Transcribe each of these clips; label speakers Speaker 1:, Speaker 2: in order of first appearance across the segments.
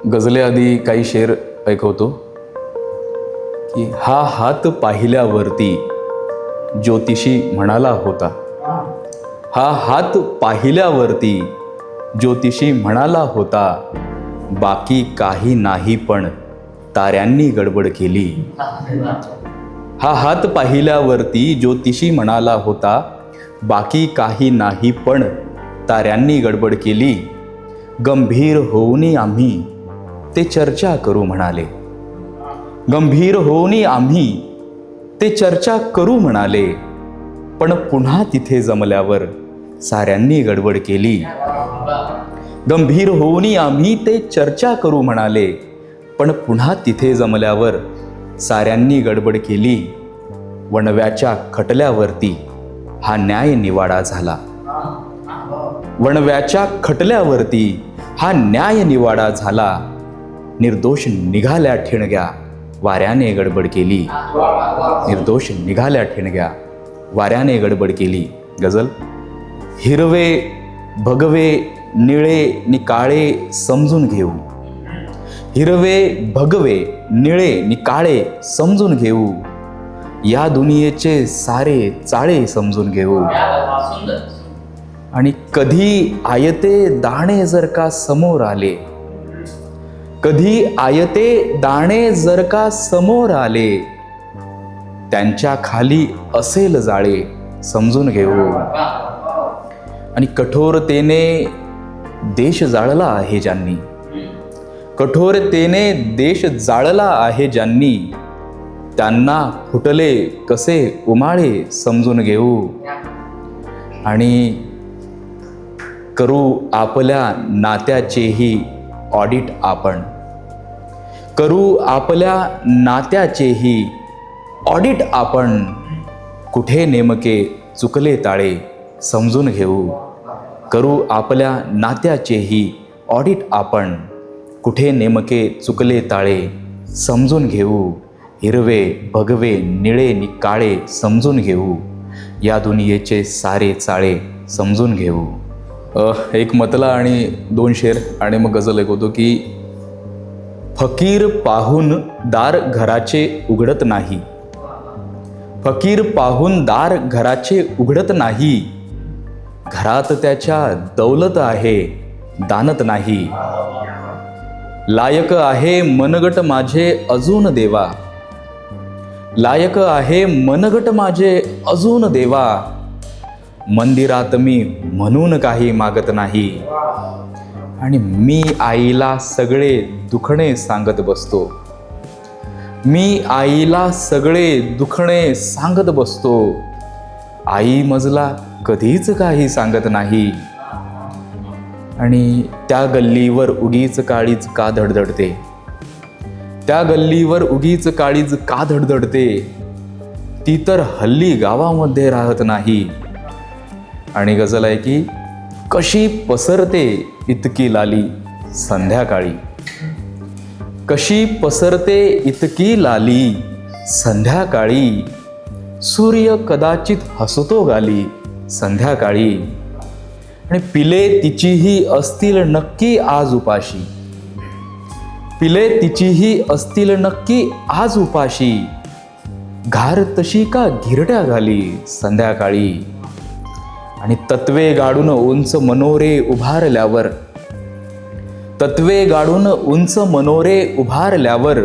Speaker 1: गझलेआधी काही शेर ऐकवतो की हा हात पाहिल्यावरती ज्योतिषी म्हणाला होता. हा हात पाहिल्यावरती ज्योतिषी म्हणाला होता बाकी काही नाही पण ताऱ्यांनी गडबड केली. हा हात पाहिल्यावरती ज्योतिषी म्हणाला होता बाकी काही नाही पण ताऱ्यांनी गडबड केली. गंभीर होऊनही आम्ही ते चर्चा करू म्हणाले. गंभीर होऊन आम्ही ते चर्चा करू म्हणाले. पण पुन्हा तिथे जमल्यावर साऱ्यांनी गडबड केली. गंभीर होऊन आम्ही ते चर्चा करू म्हणाले. पण पुन्हा तिथे जमल्यावर साऱ्यांनी गडबड केली. वणव्याच्या खटल्यावरती हा न्याय निवाडा झाला. वणव्याच्या खटल्यावरती हा न्याय निवाडा झाला. निर्दोष निघाल्या ठिणग्या. वाऱ्याने गडबड केली. निर्दोष निघाल्या ठिणग्या. वाऱ्याने गडबड केली. गझल? हिरवे भगवे निळे नि काळे समजून घेऊ. हिरवे भगवे निळे नि काळे समजून घेऊ. या दुनियेचे सारे चाळे समजून घेऊ. आणि कधी आयते दाणे जर का समोर आले कधी आयते दाणे जर का समोर आले त्यांच्या खाली असेल जाळे समजून घेऊ. आणि कठोरतेने देश जाळला आहे ज्यांनी. कठोरतेने देश जाळला आहे ज्यांनी त्यांना फुटले कसे उमाळे समजून घेऊ. आणि करू आपल्या नात्याचेही ऑडिट आपण. करू आपल्या नात्याचेही ऑडिट आपण कुठे नेमके चुकले ताळे समजून घेऊ. करू आपल्या नात्याचेही ऑडिट आपण कुठे नेमके चुकले ताळे समजून घेऊ. हिरवे भगवे निळे नि काळे समजून घेऊ. या दुनियेचे सारे चाळे समजून घेऊ. एक मतला आणि दोन शेर आणि मग गझल एक होतो की फकीर पाहून दार घराचे उघडत नाही. फकीर पाहून दार घराचे उघडत नाही. घरात त्याच्या दौलत आहे दानत नाही. लायक आहे मनगट माझे अजून देवा. लायक आहे मनगट माझे अजून देवा. मंदिरात मी म्हणून काही मागत नाही. आणि मी आईला सगळे दुखणे सांगत बसतो. मी आईला सगळे दुखणे सांगत बसतो. आई मजला कधीच काही सांगत नाही. आणि त्या गल्लीवर उगीच काळीच का धडधडते? त्या गल्लीवर उगीच काळीज का धडधडते? ती तर हल्ली गावामध्ये राहत नाही. आणि गजल आहे की कशी पसरते इतकी लाली संध्याकाळी? कशी पसरते इतकी लाली संध्याकाळी? सूर्य कदाचित हसतो गाली संध्याकाळी. आणि पिले तिचीही असतील नक्की आज उपाशी. पिले तिचीही असतील नक्की आज उपाशी. घार तशी का घिरट्या घाली संध्याकाळी? आणि तत्वे गाडून उंच मनोरे उभारल्यावर. तत्वे गाडून उंच मनोरे उभारल्यावर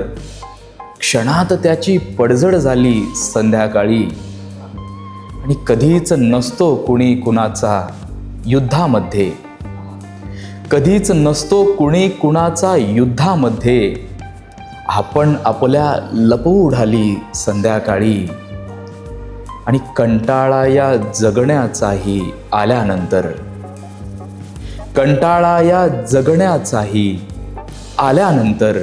Speaker 1: क्षणात त्याची पडझड झाली संध्याकाळी. आणि कधीच नसतो कुणी कुणाचा युद्धामध्ये. कधीच नसतो कुणी कुणाचा युद्धामध्ये. आपण आपल्या लपू ढाली संध्याकाळी. आणि कंटाळा या जगण्याचाही आल्यानंतर कंटाळा या जगण्याचाही आल्यानंतर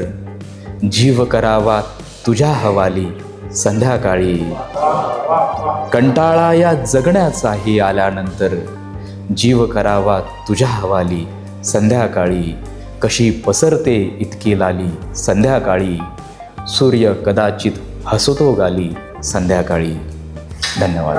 Speaker 1: जीव करावा तुझ्या हवाली संध्याकाळी. कंटाळा या जगण्याचाही आल्यानंतर जीव करावा तुझ्या हवाली संध्याकाळी. कशी पसरते इतकी लाली संध्याकाळी. सूर्य कदाचित हसतो गाली संध्याकाळी. धन्यवाद.